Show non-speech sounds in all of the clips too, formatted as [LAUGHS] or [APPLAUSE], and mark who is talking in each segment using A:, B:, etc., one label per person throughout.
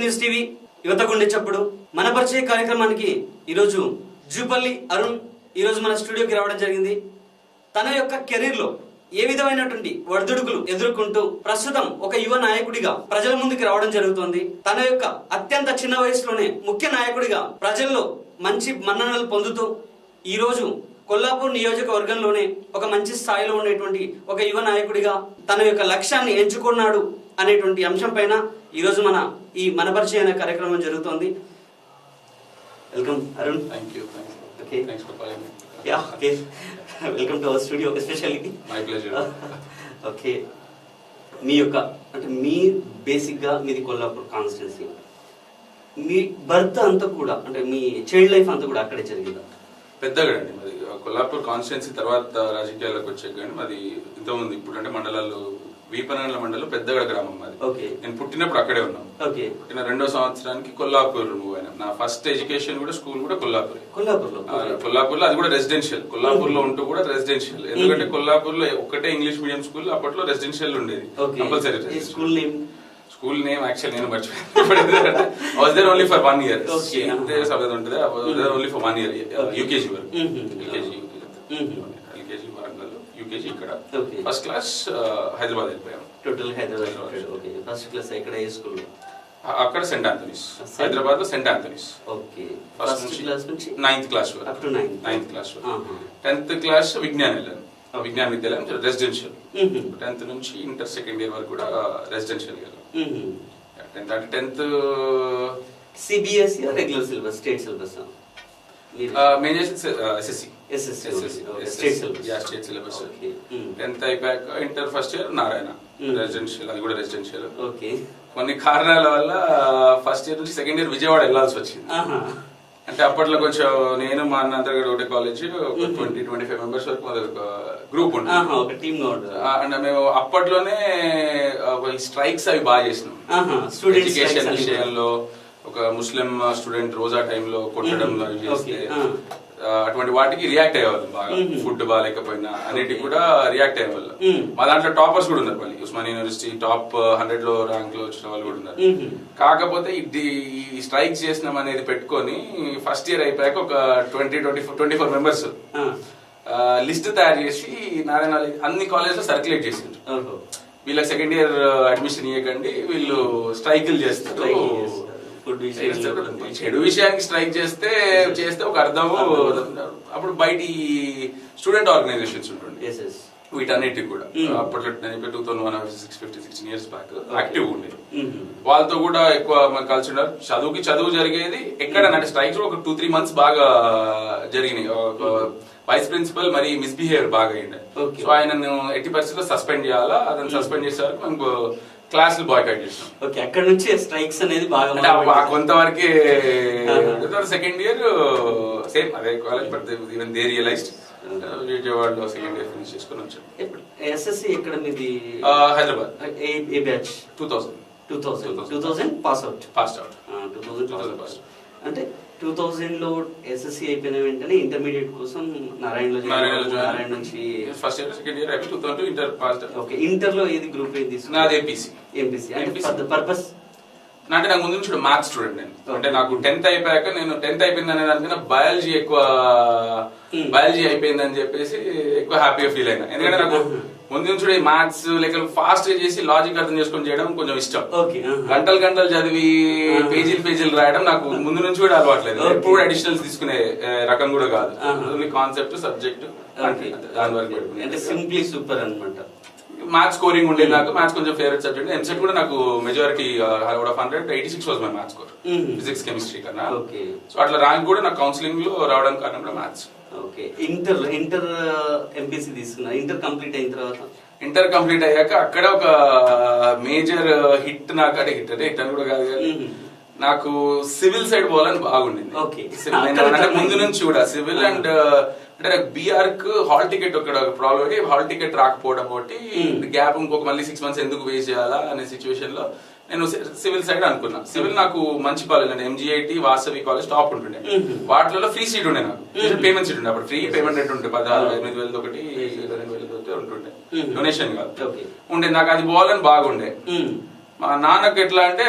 A: News TV. యువత గుండె చప్పుడు. మన పరిచయ కార్యక్రమానికి ఈరోజు జూపల్లి అరుణ్ ఈరోజు మన స్టూడియోకి రావడం జరిగింది. తన యొక్క కెరీర్లో ఏ విధమైనటువంటి ఒడిదుడుకులు ఎదుర్కొంటూ ప్రస్తుతం ఒక యువ నాయకుడిగా ప్రజల ముందుకు రావడం జరుగుతోంది. తన యొక్క అత్యంత చిన్న వయసులోనే ముఖ్య నాయకుడిగా ప్రజల్లో మంచి మన్ననలు పొందుతూ ఈరోజు కొల్లాపూర్ నియోజకవర్గంలోనే ఒక మంచి స్థాయిలో ఉండేటువంటి ఒక యువ నాయకుడిగా తన యొక్క లక్ష్యాన్ని ఎంచుకున్నాడు. అనేటువంటి అంశం పైన ఈ రోజు మన ఈ మన పరిచయ అనే కార్యక్రమం జరుగుతోంది. Welcome Arun
B: for calling me.
A: Yeah okay welcome to our studio especially. Okay మీ యొక్క అంటే మీ బేసిక్గా మీది కొల్లాపూర్ కాన్స్టిట్యున్సీ మీ బర్త్ అంతా కూడా అంటే మీ చైల్డ్ లైఫ్ అంతా కూడా అక్కడే జరిగిందా?
B: పెద్దగడ అండి మాది కొల్లాపూర్ కాన్స్టిట్యున్సీ తర్వాత రాజకీయాలకు వచ్చాక కానీ మాది ఇంతకుముందు ఇప్పుడు అంటే మండలాలు వీపనగల మండలం పెద్దగడ గ్రామం
A: ఓకే.
B: నేను పుట్టినప్పుడు అక్కడే ఉన్నాను.
A: ఓకే.
B: పుట్టిన రెండో సంవత్సరానికి కొల్లాపూర్ మూవ్ అయినా. నా ఫస్ట్ ఎడ్యుకేషన్ కూడా స్కూల్ కూడా కొల్లాపూర్.
A: కొల్లాపూర్లో
B: కొల్లాపూర్లో అది కూడా రెసిడెన్షియల్. కొల్లాపూర్లో ఉంటూ కూడా రెసిడెన్షియల్. ఎందుకంటే కొల్లాపూర్లో ఒకటే ఇంగ్లీష్ మీడియం స్కూల్ అప్పట్లో రెసిడెన్షియల్ ఉండేది.
A: Okay.
B: Compulsory
A: school name?
B: School name actual నేను మర్చిపోయాను. Was there only for one year
A: Okay.
B: సభ్యత ఉంటుంది. Only for one year UKG వరకు.
A: Mhm.
B: ఎల్కేజీ వరంగల్ యూకేజీ ఇక్కడ. ఫస్ట్ క్లాస్ హైదరాబాద్ వెళ్ళిపోయాం.
A: Total Hyderabad okay. First class ఎక్కడ ఏ స్కూల్
B: అక్కడ సెంట్ ఆంథనీస్ హైదరాబాద్లో saint Anthony's
A: okay.
B: First
A: class నుంచి
B: నైన్త్ క్లాస్ వరకు. నైన్త్ క్లాస్ వరకు. టెన్త్ క్లాస్ విజ్ఞాన్ వెళ్ళాను. విజ్ఞాన్ విద్యాలయం రెసిడెన్షియల్. టెన్త్ నుంచి ఇంటర్ సెకండ్ ఇయర్ వరకు కూడా రెసిడెన్షియల్
A: Mhm.
B: టెన్త్ అంటే tenth
A: CBSE regular syllabus state syllabus
B: మేము చేసి ఎస్ఎస్సి స్టేట్ సిలబస్. టెన్త్ అయిపోయాక inter first year Narayana. Residential అది కూడా రెసిడెన్షియల్
A: ఓకే
B: కొన్ని కారణాల వల్ల ఫస్ట్ ఇయర్ నుంచి సెకండ్ ఇయర్ విజయవాడ వెళ్ళాల్సి వచ్చింది. అంటే అప్పట్లో కొంచెం నేను మా అన్న అందరు కూడా ఒకటే college twenty twenty five members వరకు మాది ఒక గ్రూప్ ఉంటుంది అంటే మేము అప్పట్లోనే స్ట్రైక్స్ అవి బాగా చేసినాం. ఎడ్యుకేషన్ విషయంలో ఒక ముస్లిం స్టూడెంట్ రోజా టైంలో కొట్టడంలో అవి చేస్తే అటువంటి వాటికి రియాక్ట్ అయ్యేవాళ్ళం బాగా. ఫుడ్ బాగాలేకపోయినా అన్నిటికి కూడా రియాక్ట్ అయ్యేవాళ్ళం. మా దాంట్లో టాపర్స్ కూడా ఉన్నారు మళ్ళీ. ఉస్మాన్ యూనివర్సిటీ టాప్ హండ్రెడ్లో ర్యాంక్లో వచ్చిన వాళ్ళు కూడా ఉన్నారు. కాకపోతే ఇది ఈ స్ట్రైక్ చేసినాం అనేది పెట్టుకొని ఫస్ట్ ఇయర్ అయిపోయాక ఒక twenty twenty four twenty four members list తయారు చేసి నారాయణ అన్ని కాలేజ్లో సర్క్యులేట్ చేసిండ్రు. వీళ్ళకి సెకండ్ ఇయర్ అడ్మిషన్ ఇవ్వకండి వీళ్ళు స్ట్రైకులు చేస్తారు. చెడు విషయానికి స్ట్రైక్ చేస్తే చేస్తే ఒక అర్థం అప్పుడు బయటి స్టూడెంట్ ఆర్గనైజేషన్స్
A: ఎస్
B: వీటన్నిటికి కూడా. అప్పట్లో two thousand one six fifty sixteen years back active ఉండేది. వాళ్ళతో కూడా ఎక్కువ మనం కలిసి ఉన్నారు చదువుకి చదువు జరిగేది ఎక్కడ అంటే స్ట్రైక్స్ ఒక టూ త్రీ మంత్స్ బాగా జరిగినాయి. వైస్ ప్రిన్సిపల్ మరి మిస్బిహేవియర్ బాగా అయింది. సో ఆయనను ఎట్టి పరిస్థితుల్లో సస్పెండ్ చేయాలా? అతను సస్పెండ్ చేసే వరకు క్లాసులు బాయ్కట్ చేసినాం.
A: ఓకే అక్కడ నుంచి స్ట్రైక్స్ అనేది బాగా
B: అంటే. కొంతవరకే. సెకండ్ ఇయర్ సేమ్ అదే college but even they realized విజయవాడలో సెకండ్ ఇయర్ ఫినిష్ చేసుకుని వచ్చాం.
A: ఎప్పుడు? ఎస్ఎస్సి ఎక్కడ మీది?
B: హైదరాబాద్.
A: ఏ ఏ batch
B: two thousand
A: two thousand two thousand pass out
B: passed out
A: two thousand
B: 2000 pass.
A: అంటే టూ థౌసండ్లో ఎస్ఎస్సి అయిపోయిన వెంటనే ఇంటర్మీడియట్ కోసం నారాయణలో నారాయణ నుంచి
B: ఫస్ట్ ఇయర్ సెకండ్ ఇయర్ అయిపోయి two thousand inter passed
A: okay ఇంటర్లో ఏది గ్రూప్ ఏది
B: నాది ఏపీసీ
A: ఎంపీసీ అంటే పర్పస్?
B: అంటే నాకు ముందు నుంచి మ్యాథ్స్ స్టూడెంట్ నేను. అంటే నాకు టెన్త్ అయిపోయాక నేను టెన్త్ అయిపోయింది అనే దానికన్నా బయాలజీ ఎక్కువ
A: Hmm.
B: బయాలజీ అయిపోయింది అని చెప్పేసి ఎక్కువ హ్యాపీగా ఫీల్ అయినా. ఎందుకంటే నాకు [LAUGHS]
A: Hmm.
B: ముందు నుంచి మ్యాథ్స్ లెక్కలు ఫాస్ట్గా చేసి లాజిక్ అర్థం చేసుకొని చేయడం కొంచెం ఇష్టం గంటలు గంటలు చదివి. పేజీలు పేజీలు రాయడం నాకు ముందు నుంచి కూడా అలవాట్లేదు. ఎప్పుడు అడిషనల్స్ తీసుకునే రకం కూడా కాదు. ఓన్లీ కాన్సెప్ట్ సబ్జెక్ట్
A: ఓకే
B: దాని వరకు
A: అంటే. సింప్లీ సూపర్ అన్నమాట
B: మ్యాథ్స్ స్కోరింగ్ ఉండేది నాకు మ్యాథ్స్ కొంచెం ఫేవరెట్ సబ్జెక్ట్ ఎంసెట్ కూడా నాకు majority out of hundred eighty six was my maths score. Physics chemistry కన్నా సో అట్లా ర్యాంక్ కూడా నాకు కౌన్సిలింగ్లో రావడానికి కారణం కూడా maths
A: okay inter inter MPC తీసుకున్నా ఇంటర్ కంప్లీట్ అయిన తర్వాత
B: ఇంటర్ కంప్లీట్ అయ్యాక అక్కడ ఒక మేజర్ హిట్ నాకు అంటే హిట్ అంటే హిట్ అని కూడా కాదు కానీ. నాకు సివిల్ సైడ్ పోవాలని బాగుండింది ముందు. నుంచి కూడా సివిల్. అండ్ అంటే నాకు బీఆర్కు హాల్ టికెట్ ఒక ప్రాబ్లం హాల్ టికెట్ రాకపోవడం ఒకటి. గ్యాప్ ఇంకొక మళ్ళీ సిక్స్ మంత్స్ ఎందుకు వేస్ట్ చేయాలా అనే సిచ్యువేషన్లో నేను సివిల్ సైడ్ అనుకున్నా సివిల్ నాకు మంచి కాలేజ్ అంటే ఎంజిఐటి వాసవి కాలేజ్ టాప్ ఉంటుండే. వాటిలో ఫ్రీ సీట్ ఉండే నాకు. పేమెంట్ సీట్ ఉండే అప్పుడు ఫ్రీ పేమెంట్ రేట్ ఉండే పదహారు. ఎనిమిది వేలది ఒకటి రెండు వేలది ఒకటి ఉంటుండే. డొనేషన్ కాదు ఉండే నాకు అది పోవాలని బాగుండే. మా నాన్నకు ఎట్లా అంటే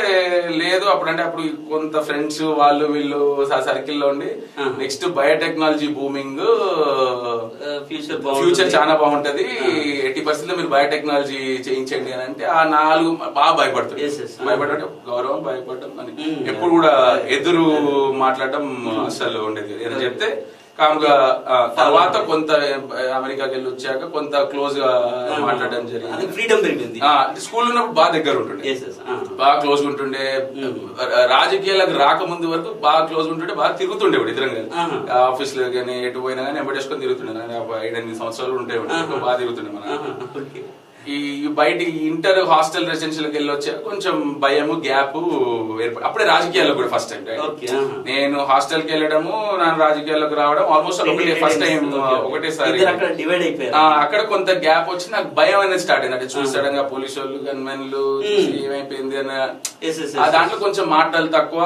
B: లేదు అప్పుడంటే అప్పుడు కొంత ఫ్రెండ్స్ వాళ్ళు వీళ్ళు సర్కిల్లో ఉండి. Next biotechnology booming
A: future
B: future చాలా బాగుంటది. ఎయిటీ పర్సెంట్ మీరు బయోటెక్నాలజీ చేయించండి అని అంటే ఆ నాలుగు బాగా భయపడుతుంది.
A: Yes.
B: భయపడటం గౌరవం భయపడటం అని. ఎప్పుడు కూడా ఎదురు మాట్లాడటం అసలు ఉండేది ఏదైనా చెప్తే కామ్గా తర్వాత కొంత అమెరికాకి వెళ్ళి వచ్చాక కొంత క్లోజ్గా మాట్లాడడం జరిగింది.
A: ఫ్రీడమ్ పెరిగింది.
B: స్కూల్ ఉన్నప్పుడు బాగా దగ్గర ఉంటుండే. బాగా క్లోజ్ ఉంటుండే. రా- రాజకీయాలకు రాకముందు వరకు బాగా క్లోజ్ ఉంటుండే బాగా తిరుగుతుండే ఇద్దరం కానీ. ఆఫీస్లో కానీ ఎటు పోయినా కానీ ఎంబడేసుకొని తిరుగుతుండే. ఒక ఐదెనిమిది సంవత్సరాలు ఉంటే. బాగా తిరుగుతుండే మన. ఈ బయట ఇంటర్ హాస్టల్ రెసిడెన్షియల్కి వెళ్ళి వచ్చా కొంచెం భయము గ్యాప్ అప్పుడే రాజకీయాల్లో కూడా ఫస్ట్ టైం. నేను హాస్టల్కి వెళ్ళడము నేను రాజకీయాల్లోకి రావడం ఆల్మోస్ట్ ఒకటే ఫస్ట్ టైం. ఒకటేసారి
A: అక్కడ
B: కొంత గ్యాప్ వచ్చి నాకు భయం అనేది స్టార్ట్ అయింది. అంటే చూసాడు పోలీసు వాళ్ళు గన్మెన్లు చూసి ఏమైపోయింది అని దాంట్లో కొంచెం మాటలు తక్కువ.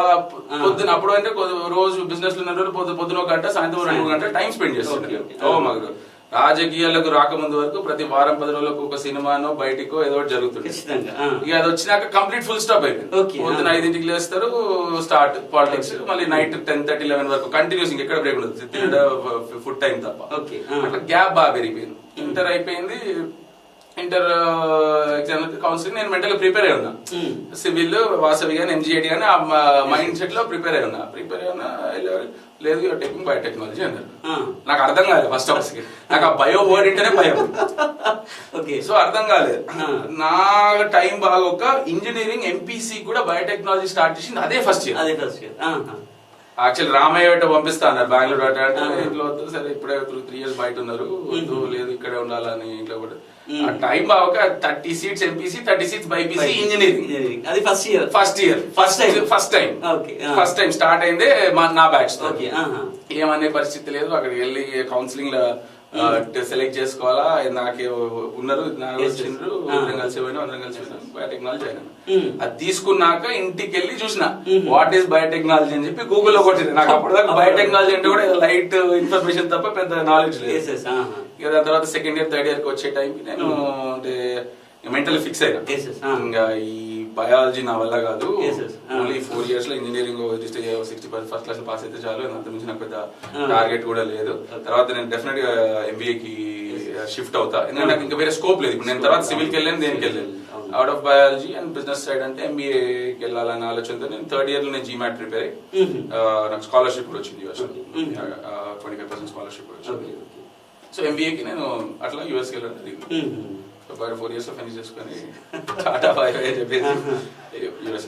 B: పొద్దున అప్పుడు అంటే రోజు బిజినెస్లో ఉన్న రోజు పొద్దు పొద్దున ఒక గంట సాయంత్రం రెండు గంటలు టైం స్పెండ్
A: okay.
B: ఓ మగరు రాజకీయాలకు రాకముందు వరకు ప్రతి వారం పది రోజులకు ఒక సినిమానో బయటికో ఏదో ఒకటి జరుగుతుంది. ఇక అది వచ్చినాక కంప్లీట్ ఫుల్ స్టాప్ అయిపోయింది.
A: Okay,
B: పొద్దున. ఐదింటికి లేస్తారు స్టార్ట్ పాలిటిక్స్ మళ్ళీ నైట్ టెన్ థర్టీ లెవెన్ వరకు కంటిన్యూస్ ఇంకెక్కడ బ్రేక్ ఉండదు. ఫుడ్ టైం తప్ప. అట్లా గ్యాప్ బాగా పెరిగిపోయింది. ఇంటర్ అయిపోయింది ఇంటర్ ఎగ్జామ్ కౌన్సిలింగ్ నేను మెంటల్ ప్రిపేర్ అయి ఉన్నా. సివిల్ వాసవి కానీ ఎంజిఐటి కానీ ఆ మైండ్ సెట్లో ప్రిపేర్ అయి ఉన్నా. ప్రిపేర్ అయి ఉన్నా లేదు యూఆర్ టేకింగ్ బయోటెక్నాలజీ అన్నారు. నాకు అర్థం కాలేదు ఫస్ట్ ఆఫ్ నాకు ఆ బయో వర్డ్ ఇంటేనే భయం.
A: ఓకే
B: సో అర్థం కాలేదు. నా టైం బాగా ఒక ఇంజనీరింగ్ ఎంపీసీ కూడా బయోటెక్నాలజీ స్టార్ట్ చేసింది అదే ఫస్ట్ ఇయర్
A: అదే ఫస్ట్ ఇయర్.
B: యాక్చువల్ రామయ్య వెంట పంపిస్తా అన్నారు. బెంగళూరు అట అంటే. ఇంట్లో వద్దు సరే ఇప్పుడే త్రీ ఇయర్స్ బయట ఉన్నారు. వద్దు లేదు ఇక్కడే ఉండాలని ఇంట్లో కూడా. ఆ టైం బాగా thirty seats MPC thirty seats BiPC engineering.
A: అది first year
B: first year. First time
A: Okay, ఆ.
B: ఫస్ట్ టైం స్టార్ట్ అయిందే మా నా బ్యాచ్. ఏమనే పరిస్థితి లేదు. అక్కడికి వెళ్ళి కౌన్సిలింగ్లో సెలెక్ట్ చేసుకోవాలా నాకే ఉన్నారు నాకు. వచ్చిండ్రు. అందరం కలిసి పోయినా అందరం కలిసి పోయినా బయోటెక్నాలజీ అయినా
A: Mm.
B: అది తీసుకున్నాక ఇంటికి వెళ్ళి చూసిన. వాట్ ఈస్ బయోటెక్నాలజీ అని చెప్పి గూగుల్లో కొట్టింది నాకు అప్పటిదాకా బయోటెక్నాలజీ అంటే కూడా లైట్ ఇన్ఫర్మేషన్ తప్ప పెద్ద నాలెడ్జ్ లేదు. ఇక దాని తర్వాత సెకండ్ ఇయర్ థర్డ్ ఇయర్కి వచ్చే టైంకి నేను అంటే మెంటల్ ఫిక్స్ అయినా. ఇంకా ఈ బయాలజీ నా వల్ల కాదు.
A: Ah.
B: ఓన్లీ ఫోర్ ఇయర్స్లో engineering sixty percent first class pass అయితే చాలు. అంత మించి నాకు పెద్ద
A: Ah.
B: టార్గెట్ కూడా లేదు. తర్వాత నేను డెఫినెట్గా ఎంబీఏ కి షిఫ్ట్ అవుతా. ఎందుకంటే నాకు ఇంకా వేరే స్కోప్ లేదు. ఇప్పుడు నేను తర్వాత సివిల్కి వెళ్ళాను దేనికి వెళ్ళాను. Out of biology and business side అంటే ఎంబీఏకి వెళ్ళాలనే ఆలోచనతో నేను థర్డ్ ఇయర్లో నేను జీమాట్ ప్రిపేర్ అయ్యి
A: Mhm.
B: ఆ, నాకు స్కాలర్షిప్ కూడా వచ్చింది US. Twenty five percent scholarship కూడా వచ్చింది. సో ఎంబీఏకి నేను అట్లా యూఎస్కి వెళ్ళాను జరిగింది.
A: ఉమ్.
B: ఒక ఫోర్ ఇయర్స్ ఫినిష్ చేసుకొని టాటా బై బై అని చెప్పేసి. యూఎస్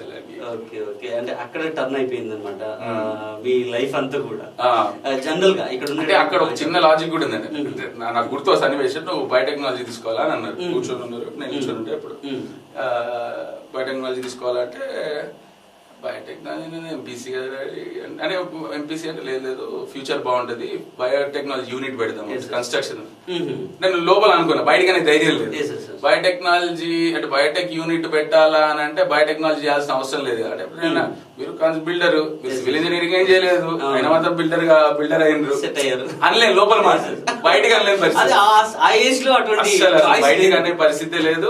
A: ఓకే ఓకే అంటే అక్కడ టర్న్ అయిపోయింది అనమాట
B: మ్మ్.
A: మీ లైఫ్ అంతా కూడా. జనరల్గా ఇక్కడ
B: అంటే అక్కడ ఒక చిన్న లాజిక్ కూడా ఉందండి నా- నాకు గుర్తు సన్నివేశం నువ్వు బయోటెక్నాలజీ తీసుకోవాలా అని అన్నారు
A: మ్మ్.
B: కూర్చొని ఉన్నారు నేను కూర్చొని ఉంటే అప్పుడు
A: మ్మ్.
B: బయోటెక్నాలజీ తీసుకోవాలంటే బయోటెక్నాలజీ నేను ఎంపీసీ అంటే ఎంపీసీ అంటే లేదు లేదు. ఫ్యూచర్ బాగుంటది. బయోటెక్నాలజీ యూనిట్ పెడదాం. కన్స్ట్రక్షన్. నేను లోపల అనుకున్నా. బయటగానే ధైర్యం లేదు. బయోటెక్నాలజీ అంటే బయోటెక్ యూనిట్ పెట్టాలా అని అంటే బయోటెక్నాలజీ చేయాల్సిన అవసరం లేదు. అంటే మీరు బిల్డర్ మీరు సివిల్. ఇంజనీరింగ్ ఏం చేయలేదు. ఆయన మాత్రం బిల్డర్గా బిల్డర్ అయినరు
A: Set అయ్యారు.
B: అనలేదు లోపల
A: yes.
B: బయటికి అనలేని పరిస్థితి
A: ఆ- ఏజ్లో అటువంటి
B: బయటికి. అనే పరిస్థితి లేదు.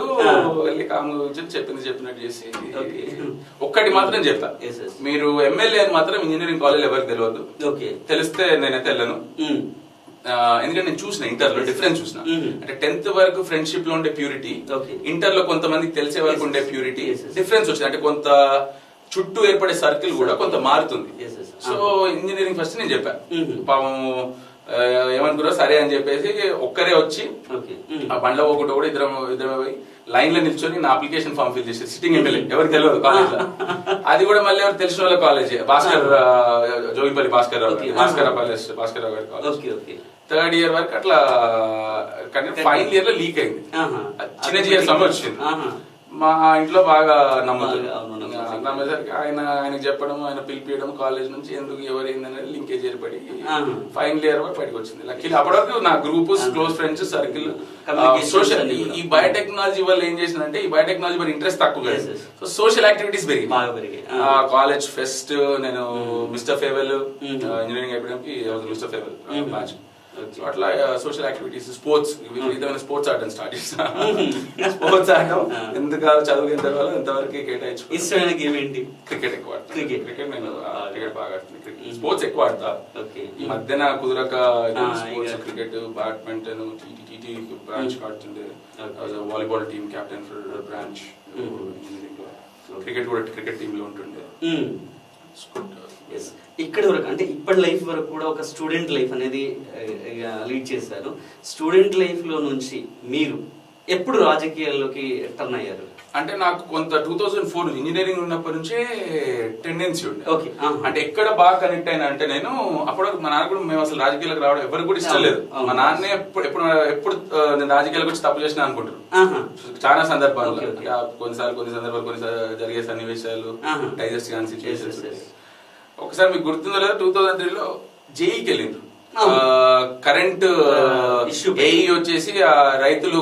B: వెళ్ళి కాము చెప్పింది చెప్పినట్టు చేసి. ఒక్కటి మాత్రం చెప్తా. మీరు ఎమ్మెల్యే అని మాత్రం ఇంజనీరింగ్ కాలేజ్ ఎవరికి తెలియదు
A: ఓకే
B: తెలిస్తే నేనైతే వెళ్ళను ఎందుకంటే నేను చూసిన
A: ఇంటర్లో.
B: డిఫరెన్స్ చూసిన. అంటే టెన్త్ వరకు ఫ్రెండ్షిప్లో ఉండే ప్యూరిటీ. ఇంటర్లో కొంతమందికి తెలిసే వరకు ఉండే. ప్యూరిటీ. డిఫరెన్స్ వచ్చింది అంటే కొంత చుట్టూ ఏర్పడే సర్కిల్ కూడా కొంత మారుతుంది. సో ఇంజనీరింగ్ ఫస్ట్ నేను చెప్పా.
A: Mhm.
B: పాపం ఆ, ఏమనుకున్నారో సరే అని చెప్పేసి ఒక్కరే వచ్చి
A: మ్మ్.
B: ఆ బండ్లో పోకుండా కూడా ఇద్దరం ఇద్దరం పోయి లైన్లో నిల్చొని నా అప్లికేషన్ ఫామ్ ఫిల్ చేసి సిట్టింగ్ ఎమ్మెల్యే ఎవరికి తెలియదు కాలేజ్లో [LAUGHS] అది కూడా మళ్ళీ ఎవరు తెలిసిన వాళ్ళ కాలేజ్. భాస్కర్ ఆ, జోగిపల్లి భాస్కర్ రావు భాస్కర్ ప్యాలెస్ భాస్కర్ రావు గారి కాలేజ్. థర్డ్ ఇయర్ వరకు అట్లా కానీ ఫైనల్ ఇయర్లో లీక్ అయింది. చిన్న సమ్మె వచ్చింది. మా ఇంట్లో బాగా నమ్మదు నమ్మేసరికి ఆయన ఆయన చెప్పడం ఆయన పిలిపియడం కాలేజ్ నుంచి ఎందుకు ఎవరు ఏందనేది లింకేజ్ ఏర్పడి. ఫైనల్ ఇయర్ వరకు బయటకు వచ్చింది లక్కీ అప్పటి వరకు నా group close friends circle social. ఈ బయోటెక్నాలజీ వల్ల ఏం చేసిందంటే ఈ బయోటెక్నాలజీ మరి ఇంట్రెస్ట్ తక్కువ. సో సోషల్ యాక్టివిటీస్ పెరిగి. కాలేజ్ ఫెస్ట్ నేను మిస్టర్ ఫేవెల్. ఇంజనీరింగ్ అయిపోయానికి mister farewell. Batch
A: Okay.
B: So అట్లా సోషల్ యాక్టివిటీస్ స్పోర్ట్స్ విధమైన స్పోర్ట్స్ ఆడడం స్టార్ట్ చేసిన స్పోర్ట్స్ ఆడడం. ఎందుకు చదువుకున్న తర్వాత ఎంతవరకు కేటాయించు
A: ఇష్టమైన గేమ్ ఏంటి?
B: క్రికెట్ ఎక్కువ
A: Cricket.
B: క్రికెట్. నేను. క్రికెట్ బాగా ఆడుతుంది
A: Mm.
B: స్పోర్ట్స్ ఎక్కువ ఆడతా. ఈ మధ్యన కుదరక sports. Cricket badminton TT branch. ఆడుతుండే
A: Okay.
B: Volleyball team captain for branch.
A: Mm.
B: Cricket కూడా క్రికెట్ టీమ్లో ఉంటుండే
A: ఇక్కడి వరకు అంటే ఇప్పటి లైఫ్ వరకు కూడా ఒక స్టూడెంట్ లైఫ్ అనేది లీడ్ చేశారు. స్టూడెంట్ లైఫ్లో నుంచి మీరు ఎప్పుడు రాజకీయాల్లోకి టర్న్ అయ్యారు
B: అంటే నాకు కొంత టూ థౌజండ్ ఫోర్ ఇంజనీరింగ్ ఉన్నప్పటి నుంచే టెండెన్సీ ఉండే.
A: Ah.
B: అంటే ఎక్కడ బాగా కనెక్ట్ అయినా అంటే నేను వరకు మా నాన్న కూడా మేము అసలు రాజకీయాలకు రావడం ఎవరికి కూడా ఇష్టం లేదు. మా నాన్నే ఎప్పుడు ఎప్పుడు నేను రాజకీయాలకు వచ్చి తప్పు చేసిన అనుకుంటారు
A: ఆహా.
B: చాలా సందర్భాలు. కొన్నిసార్లు కొన్ని సందర్భాలు కొన్ని జరిగే సన్నివేశాలు. డైజెస్ట్ కాని సిచ్యువేషన్స్. ఒకసారి మీకు గుర్తుందో లేదా టూ థౌసండ్ త్రీలో జైలుకి వెళ్ళిండ్రు. కరెంట్
A: పై.
B: ఏఈ వచ్చేసి ఆ రైతులు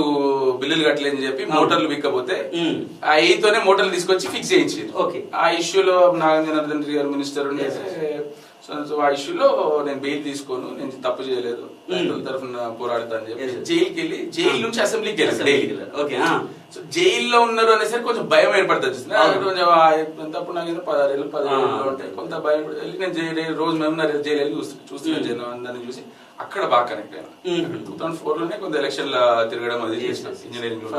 B: బిల్లులు కట్టలేదని చెప్పి. మోటార్లు విక్కపోతే
A: Mm.
B: ఆ ఏఈతోనే మోటార్లు తీసుకొచ్చి ఫిక్స్ చేయించారు. ఆ ఇష్యూలో నాగేంద్ర రెడ్డి గారు మినిస్టర్ ఉండే
A: Yes, yes.
B: సో సో ఆ ఇష్యూలో నేను బెయిల్ తీసుకోను నేను తప్పు చేయలేదు. రైతుల తరఫున పోరాడతా అని చెప్పి. జైలుకి వెళ్ళి జైలు నుంచి అసెంబ్లీకి వెళ్ళి డైలీ
A: ఓకే
B: సో జైల్లో ఉన్నారు అనేసరికి కొంచెం భయం ఏర్పడుతుంది. కొంచెం ఎంతప్పుడు నాకు ఏదో పదహారు ఏళ్ళు పదిహేను
A: ఆ.
B: ఏళ్ళు ఉంటాయి కొంత భయం వెళ్ళి నేను జైలు రోజు మేము నా జైలు వెళ్ళి చూస్తున్నా చూస్తున్నా
A: Mm.
B: జనం అందరిని చూసి అక్కడ బాగా కనెక్ట్ అయినా
A: Mm.
B: టూ థౌసండ్ ఫోర్లోనే కొంత ఎలక్షన్ తిరగడం అది చేసిన
A: ఇంజనీరింగ్లో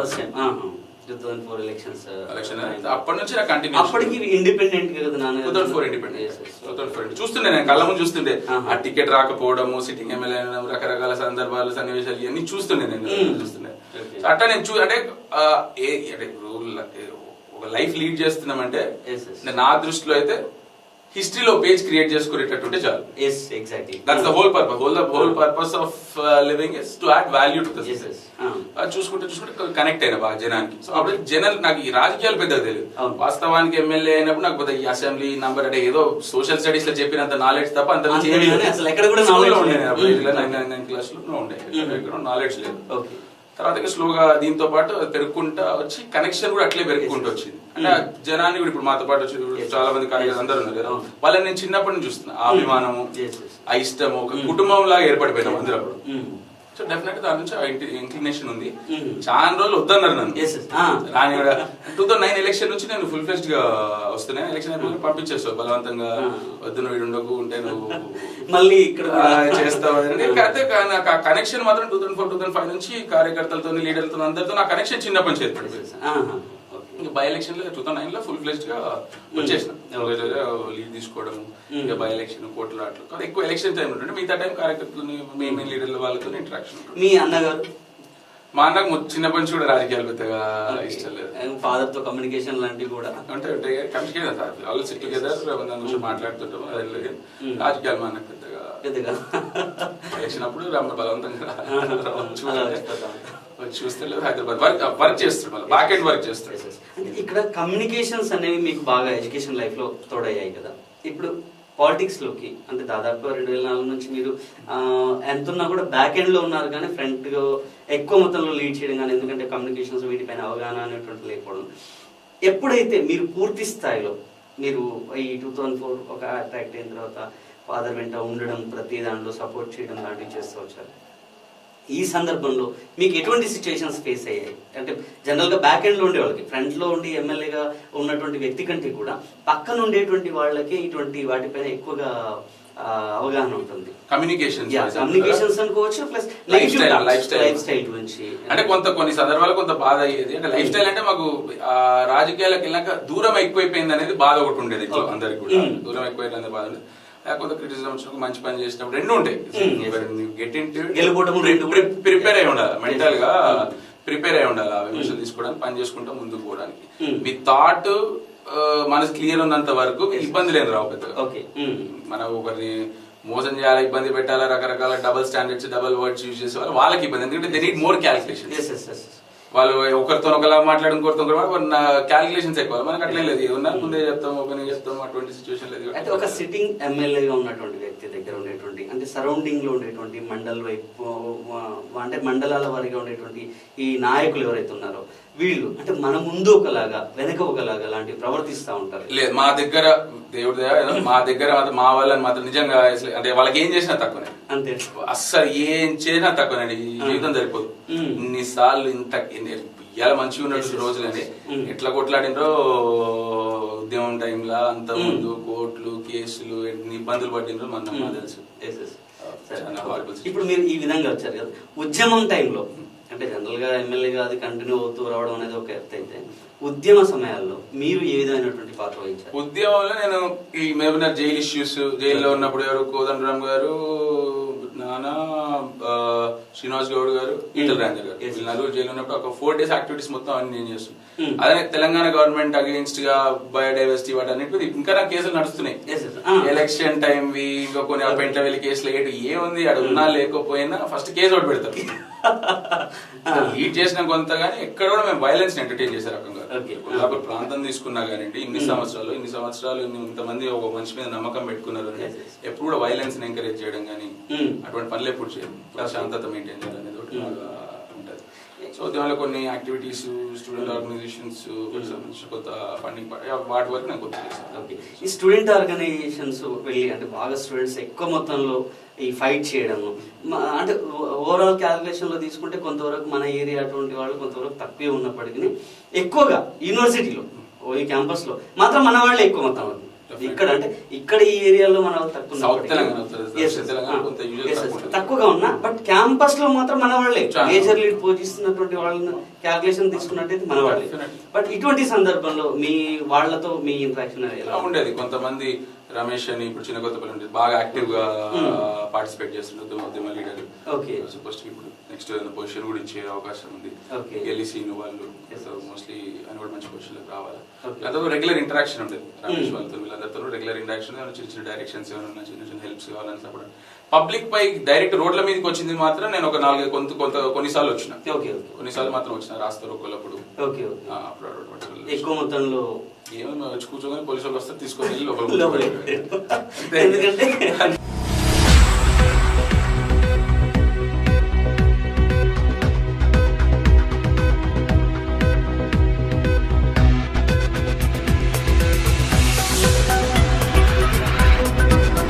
A: time two thousand four elections
B: election అప్పటి నుంచి నాకు కంటిన్యూ
A: అప్పటికి ఇండిపెండెంట్ కదా నాన్న
B: two thousand four independent two thousand four చూస్తుండే నేను కళ్ళ ముందు చూస్తుండే. ఆ టికెట్ రాకపోవడము సిట్టింగ్ ఎమ్మెల్యే రకరకాల సందర్భాలు సన్నివేశాలు ఇవన్నీ చూస్తుండే నేను.
A: Mm.
B: చూస్తుండే. అట్లా నేను చూ అంటే ఏ- ఒక లైఫ్ లీడ్ చేస్తున్నామంటే. నా దృష్టిలో అయితే హిస్టరీలో పేజ్ క్రియేట్ చేసుకునేటట్టుంటే చాలు
A: yes exactly
B: that's the whole purpose whole the whole purpose of living is to add value to the. అది చూసుకుంటే చూసుకుంటే కనెక్ట్ అయినా బాగా జనానికి సో అప్పుడు జనాలు నాకు ఈ రాజకీయాలు పెద్దగా తెలియదు. వాస్తవానికి ఎమ్మెల్యే అయినప్పుడు నాకు పెద్ద ఈ అసెంబ్లీ నంబర్ అంటే ఏదో సోషల్ స్టడీస్లో చెప్పినంత నాలెడ్జ్ తప్ప అంత.
A: అసలు ఎక్కడ కూడా
B: School లో
A: knowledge
B: ఉండే
A: లేదు.
B: నేను అప్పుడు. ఇట్లా నైన్ నైన్ నైన్ క్లాస్లో ఉండే నాలెడ్జ్ లేదు
A: ఓకే
B: తర్వాత ఇక స్లోగా దీంతో పాటు పెరుగుకుంటా వచ్చి కనెక్షన్ కూడా అట్లే పెరుగుకుంటూ. వచ్చింది అంటే ఆ జనాన్ని కూడా ఇప్పుడు మాతో పాటు. చాలా మంది
A: Yes.
B: అందరూ ఉన్నారు కదా. వాళ్ళని నేను చిన్నప్పటి నుంచి చూస్తున్నా ఆ
A: Mm.
B: అభిమానము. ఆ ఇష్టము ఒక. కుటుంబం లాగా ఏర్పడిపోయినాం అందరూ అప్పుడు
A: Mm.
B: సో డెఫినెట్ దాని నుంచి ఇంక్లినేషన్ ఉంది. చాలా రోజులు వద్దన్నారు నన్ను. రాని టూ థౌసండ్ నైన్ ఎలక్షన్ నుంచి నేను ఫుల్ ఫ్లెస్ట్గా వస్తున్నాయి ఎలక్షన్ అయిపోయి పంపించేస్తావు బలవంతంగా. వద్దు ఈడు ఉండకు ఉంటే నువ్వు
A: మళ్ళీ ఇక్కడ
B: చేస్తావు అని అయితే నాకు ఆ కనెక్షన్ మాత్రం two thousand four two thousand five నుంచి కార్యకర్తలతో లీడర్లతో అందరితో నా కనెక్షన్ చిన్నప్పటి.
A: ఓకే.
B: ఇంకా బై ఎలక్షన్లో టూ థౌసండ్ నైన్లో ఫుల్ ఫ్లెస్ట్గా వచ్చేసిన. లీడ్ తీసుకోవడం
A: Mm.
B: ఇంకా బై ఎలక్షన్ కోట్లు ఆటలు కానీ ఎక్కువ ఎలక్షన్ టైం ఉంటుంటే మిగతా టైం కార్యకర్తలు మెయిన్ మెయిన్ లీడర్ల వాళ్ళతో ఇంటరాక్షన్
A: మీ అన్నగారు?
B: మా అన్నకు చిన్నప్పటి నుంచి కూడా రాజకీయాలు పెద్దగా ఇష్టం లేదు.
A: ఫాదర్తో కమ్యూనికేషన్ లాంటివి కూడా?
B: అంటే అంటే కమిషన్ ఆల్ సిట్ టుగెదర్ దాని గురించి మాట్లాడుతుంటాం అది లేదు.
A: Mm.
B: రాజకీయాలు మా అన్నకు పెద్దగా
A: పెద్దగా?
B: వచ్చినప్పుడు రమ్మ బలవంతంగా [LAUGHS] చూస్తే లేదు హైదరాబాద్. వర్క్ వర్క్ చేస్తున్నాడు బ్యాక్ ఎండ్ వర్క్ చేస్తాడు.
A: అంటే ఇక్కడ కమ్యూనికేషన్స్ అనేవి మీకు బాగా ఎడ్యుకేషన్ లైఫ్లో తోడయ్యాయి కదా. ఇప్పుడు పాలిటిక్స్లోకి అంటే దాదాపు రెండు వేల నాలుగు నుంచి మీరు ఎంత ఉన్నా కూడా బ్యాక్ ఎండ్లో ఉన్నారు కానీ ఫ్రంట్ ఎక్కువ మొత్తంలో లీడ్ చేయడం కానీ ఎందుకంటే కమ్యూనికేషన్స్ వీటిపైన అవగాహన అనేటువంటి లేకపోవడం. ఎప్పుడైతే మీరు పూర్తి స్థాయిలో మీరు ఈ టూ థౌజండ్ ఫోర్ ఒక అట్రాక్ట్ అయిన తర్వాత ఫాదర్ వెంట ఉండడం ప్రతి దాంట్లో సపోర్ట్ చేయడం లాంటివి చేస్తూ వచ్చారు? ఈ సందర్భంలో మీకు ఎటువంటి సిచ్యుయేషన్స్ ఫేస్ అయ్యాయి అంటే జనరల్గా బ్యాక్ ఎండ్లో ఉండే వాళ్ళకి ఫ్రంట్లో ఉండి ఎమ్మెల్యేగా ఉన్నటువంటి వ్యక్తి కంటే కూడా పక్కన ఉండేటువంటి వాళ్ళకి ఇటువంటి వాటిపైన ఎక్కువగా అవగాహన ఉంటుంది
B: కమ్యూనికేషన్
A: కమ్యూనికేషన్స్ అనుకోవచ్చు plus
B: Lifestyle, lifestyle.
A: Life style గురించి
B: అంటే కొంత కొన్ని సందర్భాలు కొంత బాధ అయ్యేది అంటే లైఫ్ స్టైల్ అంటే మాకు రాజకీయాలకు వెళ్ళాక దూరం ఎక్కువైపోయింది అనేది బాధ ఒకటి ఉండేది. అందరికి కూడా
A: Mm.
B: దూరం ఎక్కువైంది అనేది బాధ లేకపోతే క్రిటిసిజం వచ్చినప్పుడు మంచి పని చేసినప్పుడు రెండు ఉంటాయి.
A: Mm, yes.
B: గెట్ ఇన్
A: రెండు.
B: ప్రిపేర్ అయి ఉండాలి.
A: మెంటల్గా.
B: ప్రిపేర్ అయి ఉండాలి ఆ విమర్శలు తీసుకోవడానికి పని చేసుకుంటా ముందుకు పోవడానికి. మీ థాట్ మనసు క్లియర్ ఉన్నంత వరకు. ఇబ్బంది లేదు రావు పెద్దగా. మనం ఒకరిని మోసం చేయాలి ఇబ్బంది పెట్టాలి రకరకాల double standards double words use చేసే వాళ్ళు వాళ్ళకి ఇబ్బంది. ఎందుకంటే దే నీడ్ మోర్
A: ఎస్
B: వాళ్ళు ఒకరితో ఒకలా మాట్లాడి ఇంకొకరితో ఒకరు క్యాలిక్యులేషన్స్ ఎక్కువ. మనకు అట్లే లేదు. ఏమన్నా ముందే చెప్తాం ఓపెన్ చెప్తాం అటువంటి సిచ్యువేషన్ లేదు.
A: అయితే ఒక సిట్టింగ్ ఎమ్మెల్యేగా ఉన్నటువంటి వ్యక్తి దగ్గర ఉండేటువంటి అంటే సరౌండింగ్లో ఉండేటువంటి మండల్ వైపు అంటే మండలాల వారిగా ఉండేటువంటి ఈ నాయకులు ఎవరైతే ఉన్నారో వీళ్ళు అంటే మన ముందు ఒకలాగా వెనక ఒకలాగా లాంటివి ప్రవర్తిస్తూ ఉంటారు.
B: లేదు మా దగ్గర దేవుడి ఏదో మా దగ్గర మా వాళ్ళని మాత్రం నిజంగా అంటే వాళ్ళకి ఏం చేసినా తక్కువనే.
A: అంతే.
B: అస్సలు ఏం చేసినా తక్కువనండి ఈ జీవితం సరిపోదు. ఇన్నిసార్లు ఇంత ఇవాళ మంచిగా ఉన్నట్టు రోజులండి.
A: మ్మ్.
B: ఎట్లా కొట్లాడినరో ఉద్యమం టైంలో అంత ముందు కోర్టులు కేసులు ఇబ్బందులు పట్టినరో మన నాకు తెలుసు. చాలా.
A: ఇప్పుడు మీరు ఈ విధంగా వచ్చారు కదా. ఉద్యమం టైంలో అంటే జనరల్గా ఎమ్మెల్యేగా అది కంటిన్యూ అవుతూ రావడం అనేది ఒక ఎత్తు అయితే ఉద్యమ సమయాల్లో మీరు ఏ విధమైనటువంటి పాత్ర వహించారు?
B: ఉద్యమంలో నేను ఈ మేబనర్ జైలు ఇష్యూస్ జైల్లో ఉన్నప్పుడు ఎవరు కోదండరామ్ గారు నానా ఆ, శ్రీనివాస్ గౌడ్ గారు ఈటల రాజేందర్ గారు. వీళ్ళు నలుగురు జైలు ఉన్నప్పుడు ఒక ఫోర్ డేస్ యాక్టివిటీస్ మొత్తం అన్ని నేను
A: Hmm.
B: చేస్తున్నాను అదే తెలంగాణ గవర్నమెంట్ అగేన్స్ట్గా బయోడైవర్సిటీ వాటన్నిటి ఇంకా నా కేసులు నడుస్తున్నాయి.
A: Ah.
B: ఎలక్షన్ టైం వి ఇంకా కొన్ని పెంట వెళ్ళి కేసులు ఏటు ఏముంది అక్కడ ఉన్నా లేకపోయినా ఫస్ట్ కేసు ఒకటి పెడతారు [LAUGHS] లీడ్ చేసిన కొంత కానీ ఎక్కడ కూడా మేము వైలెన్స్ ఎంటర్టైన్ చేసే రకంగా కొల్లాపూర్ ప్రాంతం తీసుకున్నా కానివ్వండి ఇన్ని సంవత్సరాలు ఇన్ని సంవత్సరాలు ఇంతమంది ఒక మనిషి మీద నమ్మకం పెట్టుకున్నారు అంటే. ఎప్పుడు కూడా వైలెన్స్ ఎంకరేజ్ చేయడం కానీ
A: Mm.
B: అటువంటి పనులు ఎప్పుడు చేయడం ప్రశాంతత మెయింటైన్ చేయాలనేది ఒకటి ఉంటది సో దానిలో కొన్ని యాక్టివిటీస్ స్టూడెంట్ ఆర్గనైజేషన్స్ సంబంధించిన కొత్త ఫండింగ్ వాటి వరకు చేశాను
A: ఓకే ఈ స్టూడెంట్ ఆర్గనైజేషన్స్ వెళ్ళి అంటే బాగా స్టూడెంట్స్ ఎక్కువ మొత్తంలో ఈ ఫైట్ చేయడము అంటే ఓవరాల్ క్యాలిక్యులేషన్లో తీసుకుంటే కొంతవరకు మన ఏరియా అటువంటి వాళ్ళు కొంతవరకు తక్కువే ఉన్నప్పటికీ ఎక్కువగా యూనివర్సిటీలో ఓ ఈ క్యాంపస్లో మాత్రం మన వాళ్ళే ఎక్కువ మొత్తం ఇక్కడ అంటే ఇక్కడ ఈ ఏరియాలో మన తక్కువ
B: ఉంటుంది.
A: తక్కువగా ఉన్నా బట్ క్యాంపస్లో మాత్రం మన వాళ్ళే. మేజర్ లీడ్ పోషిస్తున్నటువంటి వాళ్ళని క్యాలిక్యులేషన్ తీసుకున్నట్టయితే మన వాళ్ళే. బట్ ఇటువంటి సందర్భంలో మీ వాళ్ళతో మీ ఇంట్రాక్షన్ ఎలా
B: ఉండేది కొంతమంది రమేష్ అని ఇప్పుడు చిన్న కొత్తపల్లి ఉండేది బాగా యాక్టివ్గా పార్టిసిపేట్ చేస్తుండే ఉద్యమ లీడర్ ఇప్పుడు నెక్స్ట్ పొజిషన్ కూడా ఇచ్చే అవకాశం ఉంది.
A: Okay.
B: గెలి సీను వాళ్ళు. మోస్ట్లీ ఆయన కూడా మంచి పొజిషన్ రావాలి. అదొక రెగ్యులర్ ఇంటరాక్షన్ ఉండేది రమేష్. వాళ్ళతో వీళ్ళందరితో రెగ్యులర్ ఇంటరాక్షన్ చిన్న చిన్న డైరెక్షన్స్ ఏమైనా చిన్న చిన్న హెల్ప్స్ కావాలని సపోర్ట్ పబ్లిక్ పై డైరెక్ట్ రోడ్ల మీదకి వచ్చింది మాత్రం నేను ఒక నాలుగైదు కొంత కొంత కొన్నిసార్లు వచ్చిన. కొన్నిసార్లు మాత్రం వచ్చిన రాస్తారు అప్పుడు
A: ఎక్కువ మొత్తంలో
B: ఏమో వచ్చి కూర్చోగానే పోలీసు వాళ్ళు వస్తే తీసుకొని వెళ్ళి లోపల [LAUGHS]